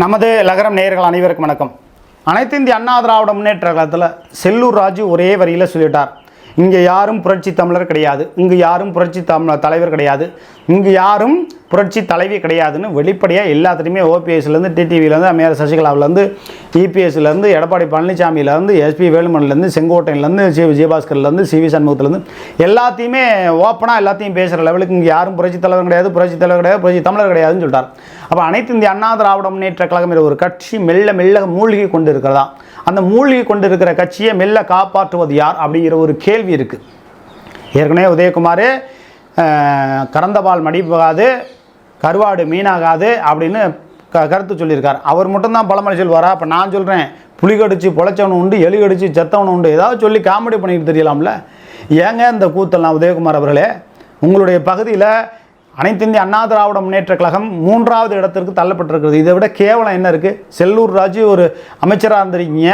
நமது லகரம் நேயர்கள் அனைவருக்கும் வணக்கம். அனைத்து இந்திய அண்ணா திராவிட முன்னேற்ற காலத்தில் செல்லூர் ராஜு ஒரே வரியில் சொல்லிட்டார். இங்கே யாரும் புரட்சி தமிழர் கிடையாது. இங்கு யாரும் புரட்சி தமிழர் தலைவர் கிடையாது. இங்கு யாரும் புரட்சி தலைவி கிடையாதுன்னு வெளிப்படையாக எல்லாத்துலேயுமே ஓபிஎஸ்லேருந்து டிடிவிலேருந்து அம்மையார் சசிகலாவிலேருந்து இபிஎஸ்லேருந்து எடப்பாடி பழனிசாமியிலேருந்து எஸ்பி வேலுமணிலேருந்து செங்கோட்டையிலேருந்து சி விஜயபாஸ்கர்லேருந்து சி வி சண்முகத்துலேருந்து எல்லாத்தையுமே ஓப்பனாக எல்லாத்தையும் பேசுகிற லெவலுக்கு இங்கே யாரும் புரட்சி தலைவர் கிடையாது புரட்சி தலைவர் கிடையாது புரட்சி தமிழர் கிடையாதுன்னு சொல்லிட்டார். அப்போ அனைத்து இந்திய அண்ணா திராவிட முன்னேற்ற கழகம் ஒரு கட்சி மெல்ல மெல்ல மூழ்கி கொண்டு இருக்கிறதா அந்த மூழ்கி கொண்டு இருக்கிற கட்சியை மெல்ல காப்பாற்றுவது யார் அப்படிங்கிற ஒரு கேள்வி இருக்குது ஏற்கனவே உதயகுமார் கறந்தபால் மடிப்பாகாது கருவாடு மீனாகாது அப்படின்னு க கருத்து சொல்லியிருக்கார். அவர் மட்டும்தான் பழமொழி சொல்வாரா அப்போ நான் சொல்கிறேன் புளி கடிச்சு பொழைச்சவனும் உண்டு எலி கடிச்சு செத்தவனும் உண்டு ஏதாவது சொல்லி காமெடி பண்ணிட்டு தெரியலாம்ல? ஏங்க இந்த கூத்தெல்லாம் உதயகுமார் அவர்களே? உங்களுடைய பகுதியில் அனைத்து இந்திய அண்ணா திராவிட முன்னேற்ற கழகம் மூன்றாவது இடத்திற்கு தள்ளப்பட்டிருக்கிறது. இதை விட கேவலம் என்ன இருக்குது செல்லூர் ராஜு ஒரு அமைச்சராக இருந்திருக்கீங்க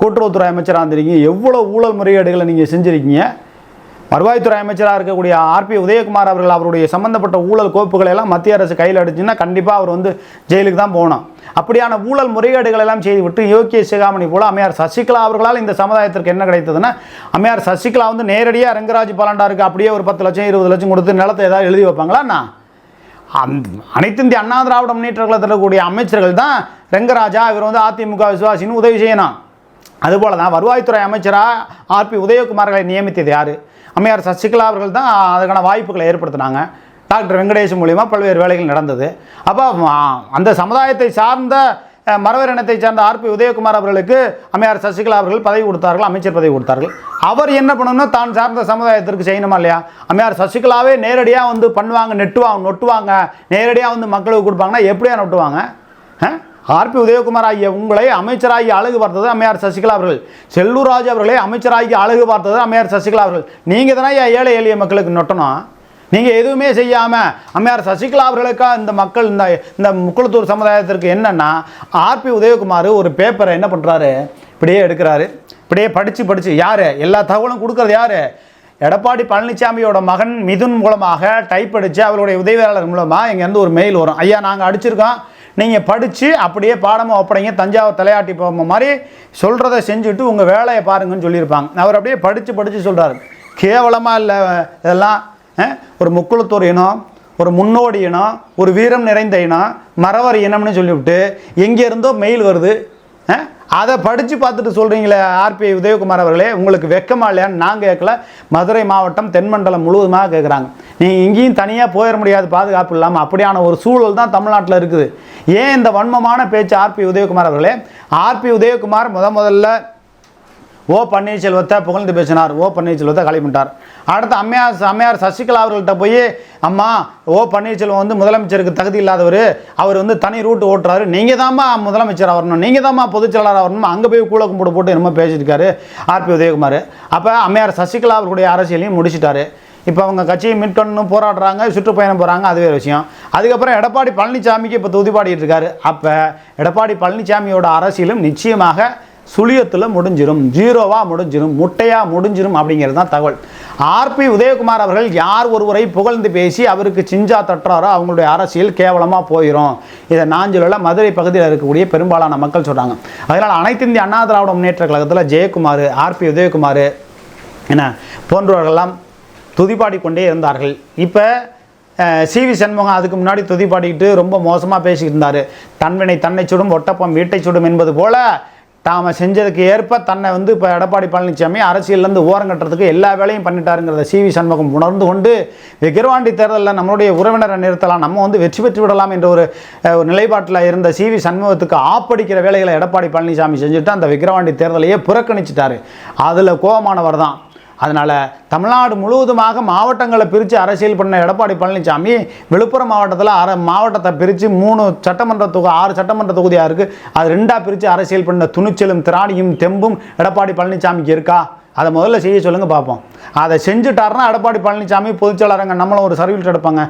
கூட்டுறவுத்துறை அமைச்சராக இருந்திருக்கீங்க. எவ்வளோ ஊழல் முறைகேடுகளை நீங்கள் செஞ்சுருக்கீங்க? வருவாய்த்துறை அமைச்சராக இருக்கக்கூடிய ஆர்பி உதயகுமார் அவர்கள் அவருடைய சம்பந்தப்பட்ட ஊழல் கோப்புகளை எல்லாம் மத்திய அரசு கையில் அடிச்சுன்னா கண்டிப்பாக அவர் வந்து ஜெயிலுக்கு தான் போகணும். அப்படியான ஊழல் முறைகேடுகள் எல்லாம் செய்துவிட்டு யோகிய சிகாமணி போல அம்மையார் சசிகலா அவர்களால் இந்த சமுதாயத்திற்கு என்ன கிடைத்ததுன்னா அம்மையார் சசிகலா வந்து நேரடியாக ரங்கராஜ் பலாண்டாருக்கு அப்படியே ஒரு பத்து லட்சம் இருபது லட்சம் கொடுத்து நிலத்தை ஏதாவது எழுதி வைப்பாங்களாண்ணா அந்த அனைத்து இந்திய அண்ணா திராவிட முன்னேற்ற கழகத்தில் இருக்கக்கூடிய அமைச்சர்கள் தான் ரெங்கராஜா இவர் வந்து அதிமுக விசுவாசின்னு உதவி செய்யணும். அதுபோல தான் வருவாய்த்துறை அமைச்சராக ஆர்பி உதயகுமார்களை நியமித்தது யார்? அம்மையார் சசிகலா அவர்கள் தான் அதுக்கான வாய்ப்புகளை ஏற்படுத்தினாங்க. டாக்டர் வெங்கடேஷ் மூலிமா பல்வேறு வேலைகள் நடந்தது. அப்போ அந்த சமுதாயத்தை சார்ந்த அஹ், மறவர் இனத்தை சார்ந்த ஆர்பி உதயகுமார் அவர்களுக்கு அம்மையார் சசிகலா அவர்கள் பதவி கொடுத்தார்கள் அமைச்சர் பதவி கொடுத்தார்கள். அவர் என்ன பண்ணணும்னா தான் சார்ந்த சமுதாயத்திற்கு செய்யணுமா இல்லையா? அம்மையார் சசிகலாவே நேரடியாக வந்து பண்ணுவாங்க நெட்டுவாங்க நொட்டுவாங்க. நேரடியாக வந்து மக்களுக்கு கொடுப்பாங்கன்னா எப்படியா நொட்டுவாங்க? ஆ? ஆர்பி உதயகுமார் ஆகிய உங்களை அமைச்சராகி அழகு பார்த்தது அம்மையார் சசிகலா அவர்கள். செல்லூர் ராஜு அவர்களை அமைச்சராகி அழகு பார்த்தது அம்மையார் சசிகலா அவர்கள். நீங்கள் தானே ஏழை எளிய மக்களுக்கு நொட்டணும்? நீங்கள் எதுவுமே செய்யாமல் அம்மையார் சசிகலா அவர்களுக்காக இந்த மக்கள் இந்த இந்த முக்குளத்தூர் சமுதாயத்திற்கு என்னென்னா ஆர்பி உதயகுமார் ஒரு பேப்பரை என்ன பண்ணுறாரு இப்படியே எடுக்கிறாரு. இப்படியே படித்து படித்து யார்? எல்லா தகவலும் கொடுக்குறது யார்? எடப்பாடி பழனிசாமியோட மகன் மிதுன் மூலமாக டைப் அடித்து அவருடைய உதவியாளர் மூலமாக இங்கேருந்து ஒரு மெயில் வரும். ஐயா நாங்கள் அடிச்சிருக்கோம். நீங்கள் படித்து அப்படியே பாடமாக ஒப்படைங்க தஞ்சாவூர் தலையாட்டி போகிற மாதிரி சொல்கிறத செஞ்சுட்டு உங்கள் வேலையை பாருங்கன்னு சொல்லியிருப்பாங்க. அவர் அப்படியே படித்து படித்து சொல்கிறாரு கேவலமாக இல்லை இதெல்லாம் ஒரு முக்குளத்தூர் இனம் ஒரு முன்னோடி இனம் ஒரு வீரம் நிறைந்த இனம் மறவர் இனம்னு சொல்லிவிட்டு எங்கே இருந்தோ மெயில் வருது அதை படித்து பார்த்துட்டு சொல்கிறீங்களே ஆர்பி உதயகுமார் அவர்களே உங்களுக்கு வெக்கமா இல்லையான்னு நான் கேட்கல. மதுரை மாவட்டம் தென்மண்டலம் முழுவதுமாக கேட்குறாங்க. நீங்கள் இங்கேயும் தனியாக போயிட முடியாது பாதுகாப்பு இல்லாமல் அப்படியான ஒரு சூழல் தான் தமிழ்நாட்டில் இருக்குது. ஏன் இந்த வன்மமான பேச்சு ஆர்பி உதயகுமார் அவர்களே? ஆர்பி உதயகுமார் முத முதல்ல ஓ பன்னீர்செல்வத்தை புகழ்ந்து பேசினார். ஓ பன்னீர்செல்வத்தை களிப்பிட்டார் அடுத்து அம்மையார் அம்மையார் சசிகலா அவர்கள்ட்ட போய் அம்மா ஓ பன்னீர்செல்வம் வந்து முதலமைச்சருக்கு தகுதி இல்லாதவர் அவர் வந்து தனி ரூட் ஓட்டுறாரு. நீங்கள் தாம்மா முதலமைச்சர் வரணும் நீங்கள் தாம்மா பொதுச்செயலாளர் வரணும் அங்கே போய் கூழ கும்பிட போட்டு என்னமோ பேசியிருக்காரு ஆர்பி உதயகுமார். அப்போ அம்மையார் சசிகலா அவர்களுடைய அரசியலையும் முடிச்சிட்டாரு. இப்போ அவங்க கட்சியை மீட்கணும்னு போராடுறாங்க சுற்றுப்பயணம் போகிறாங்க அது வேறு விஷயம். அதுக்கப்புறம் எடப்பாடி பழனிசாமிக்கு இப்போ துதிப்பாடிட்டு இருக்காரு. அப்போ எடப்பாடி பழனிசாமியோட அரசியலும் நிச்சயமாக சுழியத்தில் முடிஞ்சிடும் ஜீரோவாக முடிஞ்சிடும் முட்டையாக முடிஞ்சிடும் அப்படிங்கிறது தான் தகவல். ஆர்பி உதயகுமார் அவர்கள் யார் ஒருவரை புகழ்ந்து பேசி அவருக்கு சிஞ்சா தட்டுறாரோ அவங்களுடைய அரசியல் கேவலமாக போயிடும் இதை நான் மதுரை பகுதியில் இருக்கக்கூடிய பெரும்பாலான மக்கள் சொல்கிறாங்க அதனால் அனைத்து இந்திய அண்ணா திராவிட முன்னேற்ற கழகத்தில் ஜெயக்குமார் ஆர்பி உதயகுமார் என்ன போன்றவர்கள்லாம் துதிப்பாடி கொண்டே இருந்தார்கள். இப்போ சி வி சண்முகம் அதுக்கு முன்னாடி துதிப்பாடிக்கிட்டு ரொம்ப மோசமாக பேசிக்கிட்டு இருந்தார். தன்வினை தன்னை சுடும் ஒட்டப்பம் வீட்டை சுடும் என்பது போல தாம செஞ்சதுக்கு ஏற்ப தன்னை வந்து இப்போ எடப்பாடி பழனிசாமி அரசியல்லேருந்து ஓரங்கட்டுறதுக்கு எல்லா வேலையும் பண்ணிட்டாருங்கிறத சி வி சண்முகம் உணர்ந்து கொண்டு விக்கிரவாண்டி தேர்தலில் நம்மளுடைய உறவினரை நிறுத்தலாம் நம்ம வந்து வெற்றி பெற்று விடலாம் என்ற ஒரு ஒரு நிலைப்பாட்டில் இருந்த சி வி சண்முகத்துக்கு ஆப்படிக்கிற வேலைகளை எடப்பாடி பழனிசாமி செஞ்சுட்டு அந்த விக்கிரவாண்டி தேர்தலையே புறக்கணிச்சிட்டாரு. அதில் கோபமானவர் தான். அதனால் தமிழ்நாடு முழுவதுமாக மாவட்டங்களை பிரித்து அரசியல் பண்ண எடப்பாடி பழனிசாமி விழுப்புரம் மாவட்டத்தில் அர மாவட்டத்தை பிரித்து மூணு சட்டமன்ற தொகு ஆறு சட்டமன்ற தொகுதியாக இருக்குது அது ரெண்டாக பிரித்து அரசியல் பண்ண துணிச்சலும் திராணியும் தெம்பும் எடப்பாடி பழனிசாமிக்கு இருக்கா? அதை முதல்ல செய்ய சொல்லுங்கள் பார்ப்போம். அதை செஞ்சுட்டாருன்னா எடப்பாடி பழனிசாமி பொதுச்செயலாளருங்க நம்மளும் ஒரு சர்வீஸ் எடுப்பாங்க.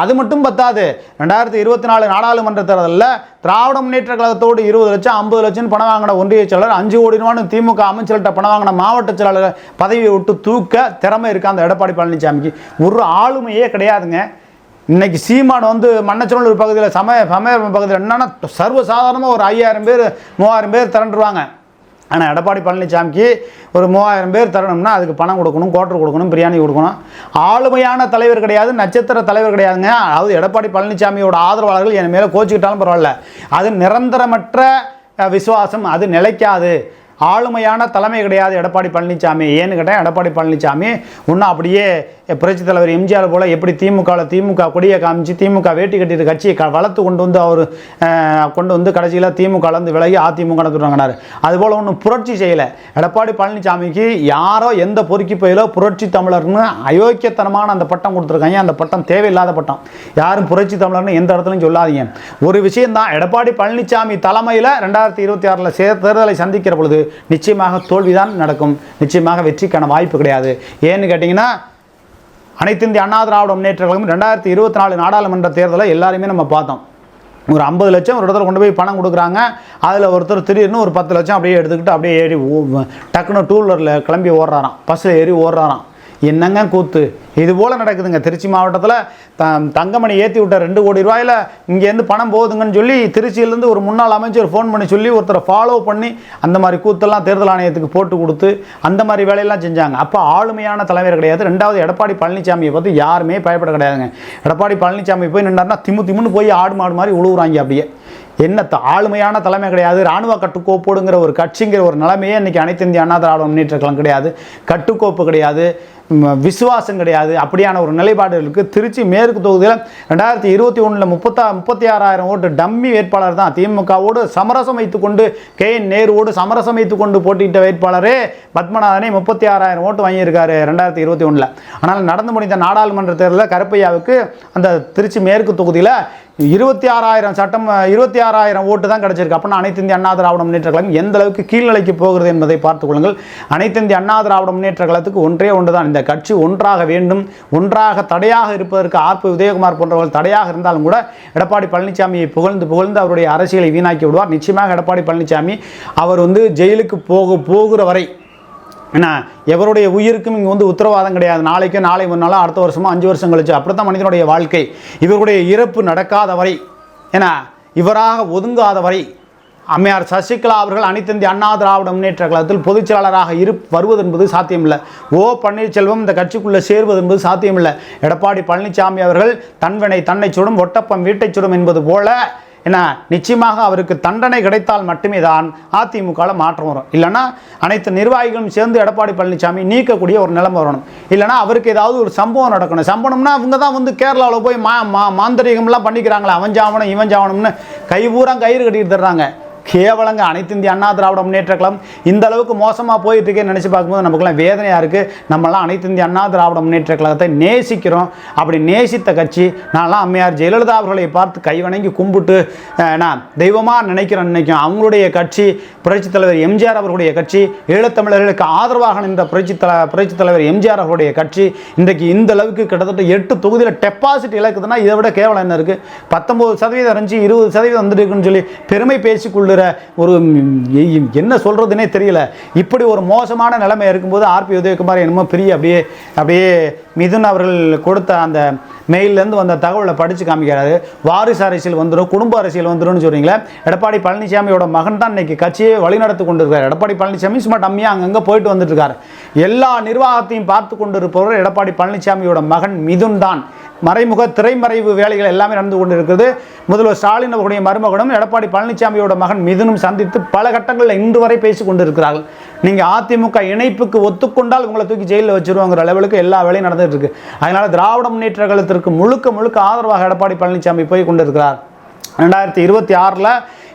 அது மட்டும் பத்தாது. ரெண்டாயிரத்தி இருபத்தி நாலு நாடாளுமன்ற தேர்தலில் திராவிட முன்னேற்ற கழகத்தோடு இருபது லட்சம் ஐம்பது லட்சம் பணம் வாங்கின ஒன்றிய செயலாளர் அஞ்சு கோடி ரூபான்னு திமுக அமைச்சர்கிட்ட பணம் வாங்கின மாவட்ட செயலாளர் பதவியை விட்டு தூக்க திறமை இருக்கா அந்த எடப்பாடி பழனிசாமிக்கு? ஒரு ஆளுமையே கிடையாதுங்க. இன்னைக்கு சீமான் வந்து மன்னச்சநல்லூர் பகுதியில் சமய சமய பகுதியில் என்னென்னா சர்வசாதாரணமாக ஒரு ஐயாயிரம் பேர் மூவாயிரம் பேர் திரண்டுருவாங்க. ஆனால் எடப்பாடி பழனிசாமிக்கு ஒரு மூவாயிரம் பேர் தரணும்னா அதுக்கு பணம் கொடுக்கணும் கோட்டர் கொடுக்கணும் பிரியாணி கொடுக்கணும். ஆளுமையான தலைவர் கிடையாது நட்சத்திர தலைவர் கிடையாதுங்க. அதாவது எடப்பாடி பழனிசாமியோட ஆதரவாளர்கள் என் மேலே கோச்சிக்கிட்டாலும் பரவாயில்ல. அது நிரந்தரமற்ற விசுவாசம் அது நிலைக்காது. ஆளுமையான தலைமை கிடையாது எடப்பாடி பழனிசாமி. ஏன்னு கேட்டால் எடப்பாடி பழனிசாமி இன்னும் அப்படியே புரட்சித் தலைவர் எம்ஜிஆர் போல எப்படி திமுகவில் திமுக கொடியை காமிச்சு திமுக வேட்டி கட்டிட்டு கட்சியை க வளர்த்து கொண்டு வந்து அவர் கொண்டு வந்து கடைசியில் திமுகலேருந்து விலகி அதிமுக நடத்துறாங்கனாரு அதுபோல் ஒன்றும் புரட்சி செய்யலை. எடப்பாடி பழனிசாமிக்கு யாரோ எந்த பொறுக்கி போயிலோ புரட்சி தமிழர்னு அயோக்கியத்தனமான அந்த பட்டம் கொடுத்துருக்காங்க. அந்த பட்டம் தேவையில்லாத பட்டம். யாரும் புரட்சி தமிழர்னு எந்த இடத்துலையும் சொல்லாதீங்க. ஒரு விஷயந்தான் எடப்பாடி பழனிசாமி தலைமையில் ரெண்டாயிரத்தி இருபத்தி ஆறில் சே தேர்தலை சந்திக்கிற பொழுது நிச்சயமாக தோல்விதான் நடக்கும். நிச்சயமாக வெற்றிக்கான வாய்ப்பு கிடையாது. ஏன்னு கேட்டிங்கன்னா அனைத்து இந்திய அண்ணா திராவிட முன்னேற்ற கழகம் ரெண்டாயிரத்தி இருபத்தி நாலு நாடாளுமன்ற தேர்தலை எல்லாருமே நம்ம பார்த்தோம். ஒரு ஐம்பது லட்சம் ஒரு இடத்துல கொண்டு போய் பணம் கொடுக்குறாங்க. அதில் ஒருத்தர் திடீர்னு ஒரு பத்து லட்சம் அப்படியே எடுத்துக்கிட்டு அப்படியே ஏறி டக்குன்னு டூ வீலரில் கிளம்பி ஓடுறாராம். பஸ்ஸில் ஏறி ஓடுறாராம். என்னங்க கூத்து? இது போல் நடக்குதுங்க. திருச்சி மாவட்டத்தில் த தங்கமணி ஏற்றி விட்ட ரெண்டு கோடி ரூபாயில் இங்கேருந்து பணம் போகுதுங்கன்னு சொல்லி திருச்சியிலேருந்து ஒரு முன்னாள் அமைச்சர் ஃபோன் பண்ணி சொல்லி ஒருத்தரை ஃபாலோ பண்ணி அந்த மாதிரி கூத்தெல்லாம் தேர்தல் ஆணையத்துக்கு போட்டு கொடுத்து அந்த மாதிரி வேலையெல்லாம் செஞ்சாங்க. அப்போ ஆளுமையான தலைவர் கிடையாது. ரெண்டாவது எடப்பாடி பழனிசாமியை பார்த்து யாருமே பயப்பட கிடையாதுங்க. எடப்பாடி பழனிசாமி போய் நின்றாருன்னா திமு திமுன்னு போய் ஆடு மாடு மாதிரி உழுவுறாங்க அப்படியே. என்ன த- ஆளுமையான தலைமை கிடையாது. ராணுவ கட்டுக்கோப்போடுங்கிற ஒரு கட்சிங்கிற ஒரு நிலைமையே இன்னைக்கு அனைத்து இந்திய அண்ணா திராவிட முன்னேற்ற கழகம் கிடையாது. கட்டுக்கோப்பு கிடையாது. விசுவாசம் கிடையாது. அப்படியான ஒரு நிலைப்பாடுகளுக்கு திருச்சி மேற்கு தொகுதியில் ரெண்டாயிரத்தி இருபத்தி ஒன்றில் முப்பத்தா முப்பத்தி ஆறாயிரம் ஓட்டு டம்மி வேட்பாளர் தான் திமுகவோடு சமரசம் வைத்துக்கொண்டு கே. என். நேருவோடு சமரசம் வைத்துக்கொண்டு போட்டியிட்ட வேட்பாளரே பத்மநாதனே முப்பத்தி ஆறாயிரம் ஓட்டு வாங்கியிருக்காரு ரெண்டாயிரத்தி இருபத்தி ஒன்றில் ஆனால் நடந்து முடிந்த நாடாளுமன்ற தேர்தலில் கருப்பையாவுக்கு அந்த திருச்சி மேற்கு தொகுதியில் இருபத்தி ஆறாயிரம் சட்டம் இருபத்தி ஆறாயிரம் ஓட்டு தான் கிடச்சிருக்கு. அப்படின்னா அனைத்து இந்திய அண்ணா திராவிட முன்னேற்ற கழகம் எந்த அளவுக்கு கீழ்நிலைக்கு போகிறது என்பதை பார்த்துக் கொள்ளுங்கள். அனைத்து இந்திய அண்ணா திராவிட முன்னேற்ற கழகத்துக்கு ஒன்றே ஒன்று தான். இந்த கட்சி ஒன்றாக வேண்டும் ஒன்றாக தடையாக இருப்பதற்கு ஆர்பி உதயகுமார் போன்றவர்கள் தடையாக இருந்தாலும் கூட எடப்பாடி பழனிசாமியை புகழ்ந்து புகழ்ந்து அவருடைய அரசியலை வீணாக்கி விடுவார். நிச்சயமாக எடப்பாடி பழனிசாமி அவர் வந்து ஜெயிலுக்கு போக போகிற வரை என்ன எவருடைய உயிருக்கும் இங்கே வந்து உத்தரவாதம் கிடையாது. நாளைக்கு நாளை முன்னாலும் அடுத்த வருஷமோ அஞ்சு வருஷம் கழிச்சு அப்படித்தான் மனிதனுடைய வாழ்க்கை. இவருடைய இறப்பு நடக்காத வரை என்ன இவராக ஒதுங்காத வரை அம்மையார் சசிகலா அவர்கள் அனைத்து அண்ணா திராவிட முன்னேற்ற கழகத்தில் பொதுச் செயலாளராக இரு வருவது என்பது சாத்தியமில்லை. ஓ பன்னீர்செல்வம் இந்த கட்சிக்குள்ளே சேர்வது என்பது சாத்தியமில்லை. எடப்பாடி பழனிசாமி அவர்கள் தன்வினை தன்னை சுடும் ஒட்டப்பம் வீட்டை சுடும் என்பது போல ஏன்னா நிச்சயமாக அவருக்கு தண்டனை கிடைத்தால் மட்டுமே தான் அதிமுகவில் மாற்றம் வரும். இல்லைன்னா அனைத்து நிர்வாகிகளும் சேர்ந்து எடப்பாடி பழனிசாமி நீக்கக்கூடிய ஒரு நிலைமை வரணும். இல்லைன்னா அவருக்கு ஏதாவது ஒரு சம்பவம் நடக்கணும். சம்பவம்னா அவங்க தான் வந்து கேரளாவில் போய் மா மா மாந்திரிகம்லாம் பண்ணிக்கிறாங்களே அவன் ஜாவனம் இவன் ஜாவனம்னு கைபூரா கயிறு கட்டிட்டு தர்றாங்க. கேவலங்க அனைத்து இந்திய அண்ணா திராவிட முன்னேற்ற கழகம். இந்த அளவுக்கு மோசமாக போயிட்டு இருக்கேன்னு நினச்சி பார்க்கும்போது நமக்குலாம் வேதனையாக இருக்குது நம்மளாம் அனைத்து இந்திய அண்ணா திராவிட முன்னேற்ற கழகத்தை நேசிக்கிறோம். அப்படி நேசித்த கட்சி நான்லாம் அம்மையார் ஜெயலலிதா அவர்களை பார்த்து கை வணங்கி கும்பிட்டு நான் தெய்வமாக நினைக்கிறேன் நினைக்கும். அவங்களுடைய கட்சி புரட்சித் தலைவர் எம்ஜிஆர் அவர்களுடைய கட்சி ஈழத்தமிழர்களுக்கு ஆதரவாக நின்ற புரட்சி தல புரட்சித் தலைவர் எம்ஜிஆர் அவர்களுடைய கட்சி இன்றைக்கு இந்த அளவுக்கு கிட்டத்தட்ட எட்டு தொகுதியில் டெபாசிட் இழக்குதுன்னா இதை விட கேவலம் என்ன இருக்குது பத்தொம்பது சதவீதம் இருந்துச்சு இருபது சதவீதம் வந்துருக்குன்னு சொல்லி பெருமை சொல்லுற ஒரு என்ன சொல்கிறதுனே தெரியல. இப்படி ஒரு மோசமான நிலைமை இருக்கும்போது ஆர்பி உதயகுமார் என்னமோ பெரிய அப்படியே அப்படியே மிதுன் அவர்கள் கொடுத்த அந்த மெயிலேருந்து வந்த தகவலை படித்து காமிக்கிறாரு. வாரிசு அரசியல் வந்துடும் குடும்ப அரசியல் வந்துடும்னு சொல்கிறீங்களே எடப்பாடி பழனிசாமியோட மகன் தான் இன்னைக்கு கட்சியை வழிநடத்தி கொண்டு இருக்கார் எடப்பாடி பழனிசாமி சும்மா டம்மியாக அங்கங்கே போயிட்டு வந்துட்டு இருக்காரு. எல்லா நிர்வாகத்தையும் பார்த்து கொண்டு இருப்பவர் எடப்பாடி பழனிசாமியோட மகன் மிதுன் தான். மறைமுக திரைமறைவு வேலைகள் எல்லாமே நடந்து கொண்டிருக்கிறது. முதல்வர் ஸ்டாலின் அவருடைய மருமகனும் எடப்பாடி பழனிசாமியோட மகன் மிதுனும் சந்தித்து பல கட்டங்களில் இன்று வரை பேசி கொண்டிருக்கிறார்கள். நீங்கள் அதிமுக இணைப்புக்கு ஒத்துக்கொண்டால் உங்களை தூக்கி ஜெயிலில் வச்சிருவாங்கிற லெவலுக்கு எல்லா வேலையும் நடந்துட்டு இருக்கு. அதனால திராவிட முன்னேற்ற கழகத்திற்கு முழுக்க முழுக்க ஆதரவாக எடப்பாடி பழனிசாமி போய் கொண்டிருக்கிறார். ரெண்டாயிரத்தி இருபத்தி ஆறில்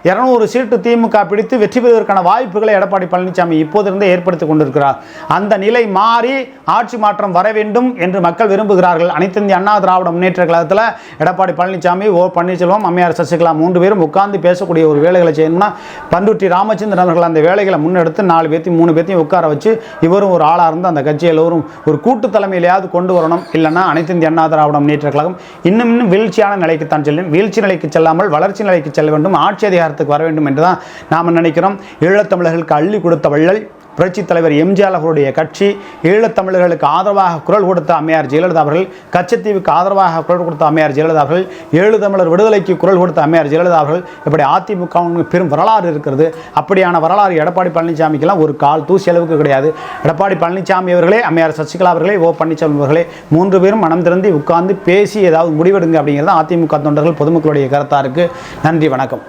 இரநூறு சீட்டு திமுக பிடித்து வெற்றி பெறுவதற்கான வாய்ப்புகளை எடப்பாடி பழனிசாமி இப்போதிருந்தே ஏற்படுத்தி கொண்டிருக்கிறார். அந்த நிலை மாறி ஆட்சி மாற்றம் வர வேண்டும் என்று மக்கள் விரும்புகிறார்கள். அனைத்து இந்திய அண்ணா திராவிட முன்னேற்ற கழகத்தில் எடப்பாடி பழனிசாமி ஓ பன்னீர்செல்வம் அம்மையார் சசிகலா மூன்று பேரும் உட்கார்ந்து பேசக்கூடிய ஒரு வேலைகளை செய்யணும்னா பண்டுட்டி ராமச்சந்திரன் அவர்கள் அந்த வேலைகளை முன்னெடுத்து நாலு பேர்த்தையும் மூணு பேர்த்தையும் உட்கார வச்சு இவரும் ஒரு ஆளாக இருந்து அந்த கட்சி எல்லோரும் ஒரு கூட்டு தலைமையிலேயாவது கொண்டு வரணும். இல்லைன்னா அனைத்து இந்திய அண்ணா திராவிட முன்னேற்ற கழகம் இன்னும் இன்னும் வீழ்ச்சியான நிலைக்குத்தான் செல்லும். வீழ்ச்சி நிலைக்கு செல்லாமல் வளர்ச்சி நிலைக்கு செல்ல வேண்டும். ஆட்சி அதிகாரத்துக்கு வர வேண்டும் என்று தான் நாம் நினைக்கிறோம். ஈழத்தமிழர்களுக்கு அள்ளி கொடுத்த வள்ளல் புரட்சித் தலைவர் எம்ஜிஆர் அவருடைய கட்சி ஈழத்தமிழர்களுக்கு ஆதரவாக குரல் கொடுத்த அம்மையார் ஜெயலலிதா அவர்கள் கச்சத்தீவுக்கு ஆதரவாக குரல் கொடுத்த அம்மையார் ஜெயலலிதா அவர்கள் ஏழு தமிழர் விடுதலைக்கு குரல் கொடுத்த அம்மையார் ஜெயலலிதா அவர்கள் இப்படி அதிமுக பெரும் வரலாறு இருக்கிறது. அப்படியான வரலாறு எடப்பாடி பழனிசாமிக்கெல்லாம் ஒரு கால் தூசி அளவுக்கு கிடையாது. எடப்பாடி பழனிசாமி அவர்களே அம்மையார் சசிகலா அவர்களே ஓ. பன்னீர்செல்வம் அவர்களே மூன்று பேரும் மனம் திறந்து உட்கார்ந்து பேசி ஏதாவது முடிவெடுங்க அப்படிங்கிறது அதிமுக தொண்டர்கள் பொதுமக்களுடைய கருத்தாருக்கு நன்றி வணக்கம்.